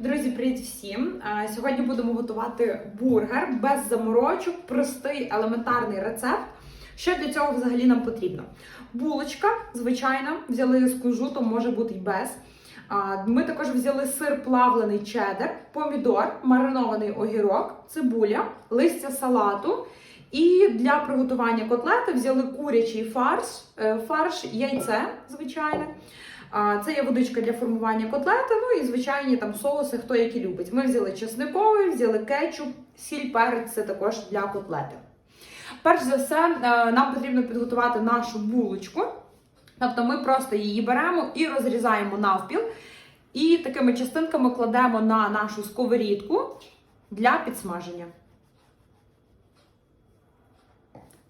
Друзі, привіт всім! Е, Сьогодні будемо готувати бургер без заморочок, простий елементарний рецепт. Що для цього взагалі нам потрібно? Булочка, звичайно, взяли з кунжутом, може бути й без. Ми також взяли сир плавлений чеддер, помідор, маринований огірок, цибуля, листя салату. І для приготування котлети взяли курячий фарш, е, фарш, яйце, звичайне. Це є водичка для формування котлети, ну і звичайні там соуси, хто які любить. Ми взяли чесниковий, взяли кетчуп, сіль, перець це також для котлети. Перш за все, е, нам потрібно підготувати нашу булочку. Тобто ми просто її беремо і розрізаємо навпіл. І такими частинками кладемо на нашу сковорідку для підсмаження.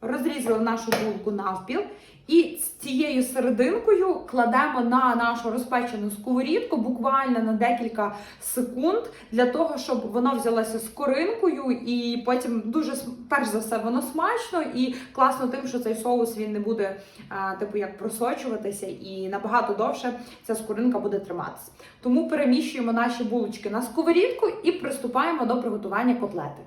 Розрізали нашу булку навпіл. І з цією серединкою кладемо на нашу розпечену сковорідку буквально на декілька секунд для того, щоб воно взялося з коринкою, і потім дуже перш за все воно смачно і класно тим, що цей соус він не буде а, типу як просочуватися, і набагато довше ця скоринка буде триматися. Тому переміщуємо наші булочки на сковорідку і приступаємо до приготування котлети.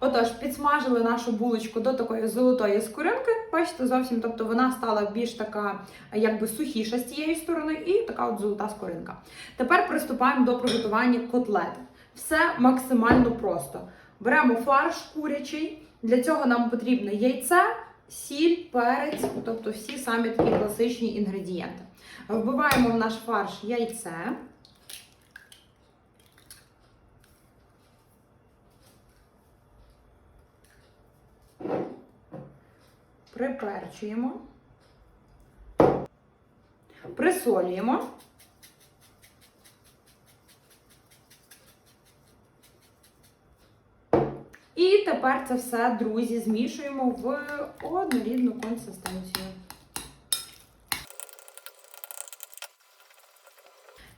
Отож, підсмажили нашу булочку до такої золотої скоринки. Бачите, зовсім, тобто вона стала більш така, якби сухіша з цієї сторони, і така от золота скоринка. Тепер приступаємо до приготування котлет. Все максимально просто. Беремо фарш курячий. Для цього нам потрібно яйце, сіль, перець, тобто всі самі такі класичні інгредієнти. Вбиваємо в наш фарш яйце. Приперчуємо, присолюємо. І тепер це все, друзі, змішуємо в однорідну консистенцію.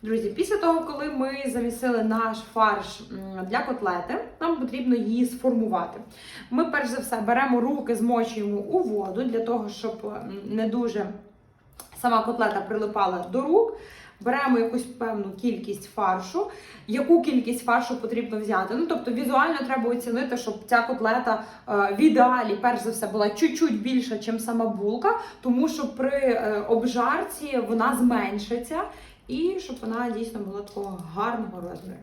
Друзі, після того, коли ми замісили наш фарш для котлети, нам потрібно її сформувати. Ми перш за все беремо руки, змочуємо у воду для того, щоб не дуже сама котлета прилипала до рук. Беремо якусь певну кількість фаршу. Яку кількість фаршу потрібно взяти? Ну тобто візуально треба оцінити, щоб ця котлета е, в ідеалі, перш за все, була чуть-чуть більша, ніж сама булка, тому що при е, обжарці вона зменшиться і щоб вона дійсно була такого гарного розміру.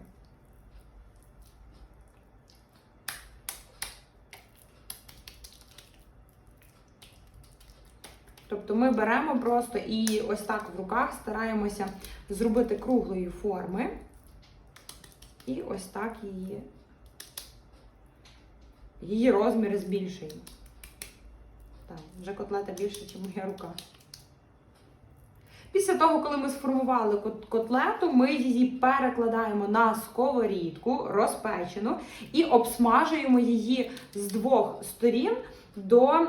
Тобто ми беремо просто і ось так в руках стараємося зробити круглої форми. І ось так її, її розміри збільшуємо. Так, вже котлета більше, ніж моя рука. Після того, коли ми сформували котлету, ми її перекладаємо на сковорідку розпечену і обсмажуємо її з двох сторін до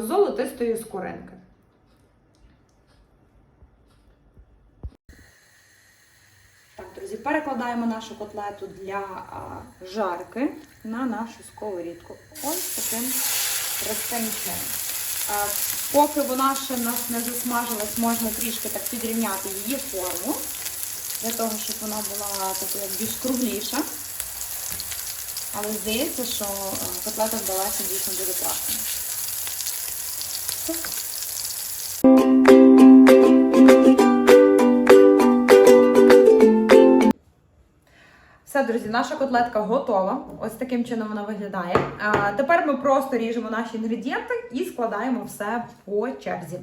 золотистої скоринки. Так, друзі, перекладаємо нашу котлету для жарки на нашу сковорідку. Ось таким простим чином. Поки вона ще нас не засмажилась, можна трішки так підрівняти її форму, для того, щоб вона була як більш кругліша. Але здається, що котлета вдалася дійсно дуже класно. Все, друзі, наша котлетка готова. Ось таким чином вона виглядає. А, тепер ми просто ріжемо наші інгредієнти і складаємо все по черзі.